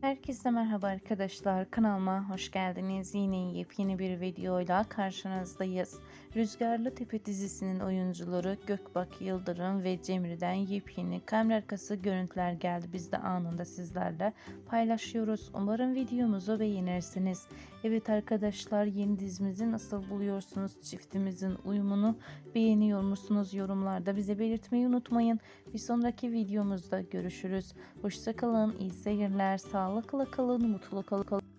Herkese merhaba arkadaşlar. Kanalıma hoş geldiniz. Yine yepyeni bir videoyla karşınızdayız. Rüzgarlı Tepe dizisinin oyuncuları Gökbak Yıldırım ve Cemre'den yepyeni kamera arkası görüntüler geldi. Biz de anında sizlerle paylaşıyoruz. Umarım videomuzu beğenirsiniz. Evet arkadaşlar yeni dizimizi nasıl buluyorsunuz? Çiftimizin uyumunu beğeniyor musunuz? Yorumlarda bize belirtmeyi unutmayın. Bir sonraki videomuzda görüşürüz. Hoşçakalın, iyi seyirler, sağlıkla kalın, mutlu kalın.